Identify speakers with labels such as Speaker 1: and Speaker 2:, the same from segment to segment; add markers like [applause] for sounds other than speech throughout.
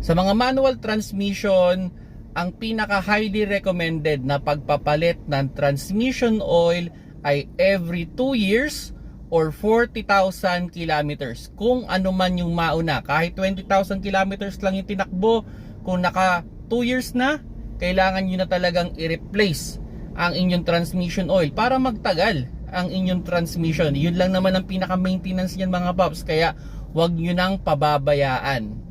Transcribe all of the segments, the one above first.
Speaker 1: Sa mga manual transmission, ang pinaka highly recommended na pagpapalit ng transmission oil ay every 2 years or 40,000 kilometers. Kung ano man yung mauna, kahit 20,000 kilometers lang yung tinakbo, kung naka 2 years na, kailangan nyo na talagang i-replace ang inyong transmission oil para magtagal ang inyong transmission. Yun lang naman ang pinaka-maintenance niyan mga paps. Kaya wag nyo nang pababayaan.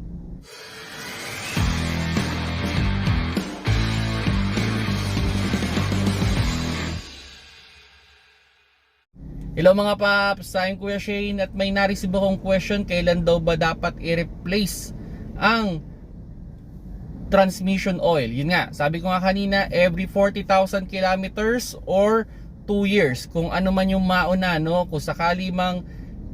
Speaker 1: Hello mga paps, akin Kuya Shane at may nareceive akong question kailan daw ba dapat i-replace ang transmission oil. Yun nga, sabi ko nga kanina, every 40,000 kilometers or 2 years. Kung ano man yung mauna, no? Kung sakali mang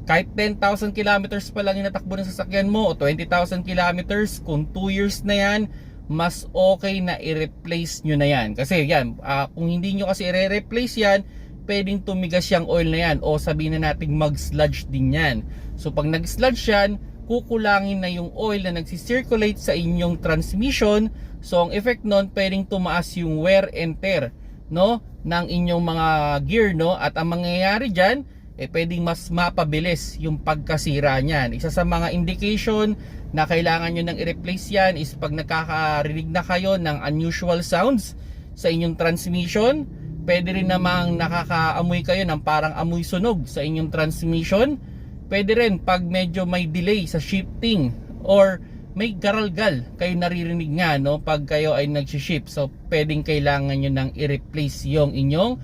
Speaker 1: kahit 10,000 kilometers pa lang yung natakbo ng sasakyan mo o 20,000 kilometers, kung 2 years na yan, mas okay na i-replace nyo na yan. Kasi yan, ah, kung hindi nyo kasi i-replace yan, pwedeng tumigas yung oil na yan o sabihin na natin mag-sludge din yan. So pag nag-sludge yan, kukulangin na yung oil na nagsisirculate sa inyong transmission. So ang effect nun, pwedeng tumaas yung wear and tear no, ng inyong mga gear. No? At ang mangyayari dyan, eh, pwedeng mas mapabilis yung pagkasira niyan. Isa sa mga indication na kailangan nyo nang i-replace yan is pag nakakarinig na kayo ng unusual sounds sa inyong transmission, pwede rin namang nakakaamoy kayo ng parang amoy sunog sa inyong transmission. Pwede rin pag medyo may delay sa shifting or may garalgal kayo naririnig nga no pag kayo ay nag-shift. So pwedeng kailangan nyo nang i-replace yung inyong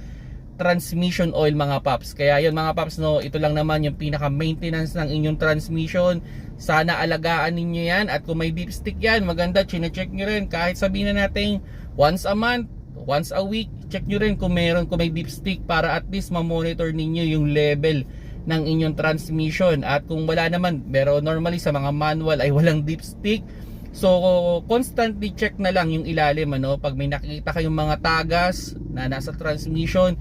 Speaker 1: transmission oil mga paps. Kaya yun mga paps no, ito lang naman yung pinaka maintenance ng inyong transmission. Sana alagaan ninyo yan at kung may dipstick yan, maganda chine-check nyo rin kahit sabihin na natin once a month, once a week, check nyo rin kung meron kung may dipstick para at least ma-monitor ninyo yung level ng inyong transmission. At kung wala naman pero normally sa mga manual ay [laughs] walang dipstick. So constantly check na lang yung ilalim ano? Pag may nakikita kayong mga tagas na nasa transmission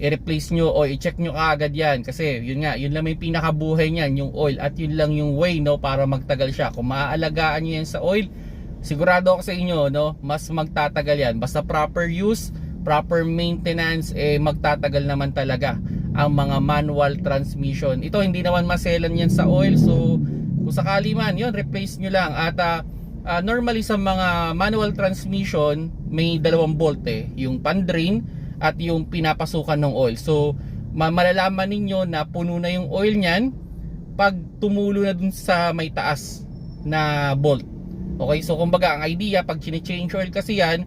Speaker 1: i-replace nyo o i-check nyo kaagad yan. Kasi yun nga yun lang may pinakabuhay niyan yung oil. At yun lang yung way no para magtagal siya. Kung maaalagaan nyo yan sa oil sigurado ako sa inyo no? Mas magtatagal yan. Basta proper use proper maintenance eh magtatagal naman talaga ang mga manual transmission. Ito hindi naman maselan yan sa oil so kung sakali man yun replace nyo lang. At ah, ah, normally sa mga manual transmission may dalawang bolt eh. Yung pan drain at yung pinapasukan ng oil. So ma- malalaman ninyo na puno na yung oil nyan pag tumulo na dun sa may taas na bolt Okay, so kumbaga ang idea pag chine-change oil kasi yan,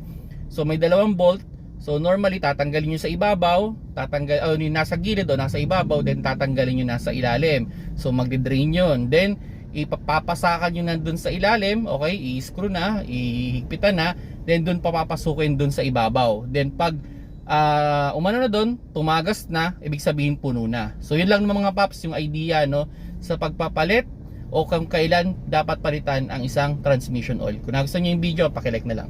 Speaker 1: so may dalawang bolt. So normally tatanggalin niyo sa ibabaw, tatanggal oh, yung nasa gilid o nasa ibabaw, then tatanggalin niyo nasa ilalim. So magde-drain 'yon. Then ipapapasakan niyo nandun sa ilalim, okay? I-screw na, ihigpitan na, then doon papapasukin doon sa ibabaw. Then pag ah, umano na doon, tumagas na, ibig sabihin puno na. So yun lang mga paps yung idea no sa pagpapalit o kung kailan dapat palitan ang isang transmission oil. Kung nagustuhan niyo yung video, paki-like na lang.